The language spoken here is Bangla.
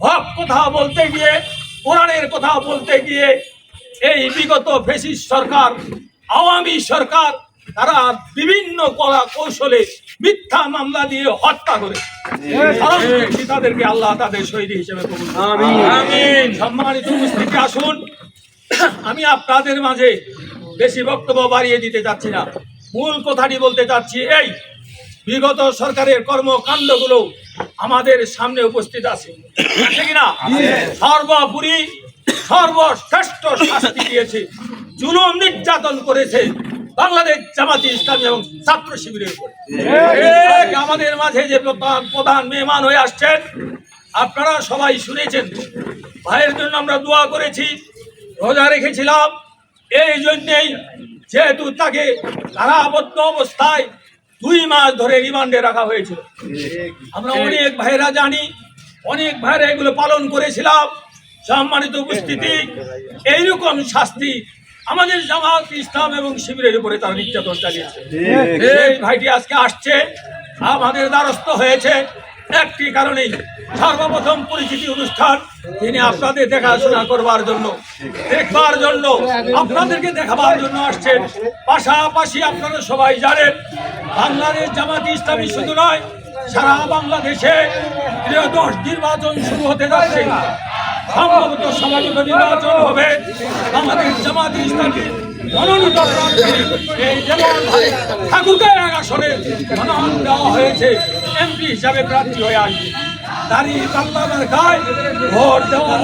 হক কথা বলতে গিয়ে কোরআনের কথা বলতে গিয়ে এই বিগত ফেসিস সরকার আওয়ামী সরকার তারা বিভিন্ন কলা কৌশলে মিথ্যা মামলা দিয়ে হত্যা করে। তাদেরকে আল্লাহ তাদের শহীদ হিসেবে সম্মানিত উপস্থিতি আসুন। আমি আপনাদের মাঝে বেশি বক্তব্য বাড়িয়ে দিতে চাচ্ছি না। মূল কথাটি বলতে চাচ্ছি এই বিগত সরকারের কর্মকাণ্ডগুলো আমাদের সামনে উপস্থিত আছে। কিনা? সর্বোপরি সর্বশ্রেষ্ঠ শাস্তি দিয়েছে জুলুম নির্যাতন করেছে বাংলাদেশ জামাতি ইসলামী এবং ছাত্র শিবিরের উপর। আমাদের মাঝে যে প্রধান প্রধান মেহমান হয়ে আসছেন আপনারা সবাই শুনেছেন। ভাইয়ের জন্য আমরা দোয়া করেছি রোজা রেখেছিলাম। এই জন্যেই যেহেতু তাকে কারাবদ্ধ অবস্থায় দুই মাস ধরে রিমান্ডে রাখা হয়েছিল। আমরা অনেক ভাইরা জানি অনেক ভাইরা এগুলো পালন করেছিলাম সম্মানিত উপস্থিতি। এইরকম শাস্তি আমাদের জামাত ইসলাম এবং শিবিরের উপরে তারা নির্যাতন চালিয়েছে। এই ভাইটি আজকে আসছে আমাদের দ্বারস্থ হয়েছে। একটি কারণেই সর্বপ্রথম পরিচিতি অনুষ্ঠান তিনি আপনাদের দেখাশোনা করবার জন্য, দেখবার জন্য, আপনাদেরকে দেখাবার জন্য আসছেন। পাশাপাশি আপনারা সবাই জানেন, বাংলাদেশ জামাতি ইসলামী শুধু নয়, সারা বাংলাদেশে দশ নির্বাচন শুরু হতে যাচ্ছে। সম্ভবত সমাগত নির্বাচন হবে আমাদের জামাতি ইসলামী মনোনীত এই ঠাকুরগাঁও এক আসনে মনোনয়ন দেওয়া হয়েছে। এমপি হিসাবে প্রার্থী হয়ে আসবে। দাঁড়িয়ে বাংলা খায় ভোট দেওয়া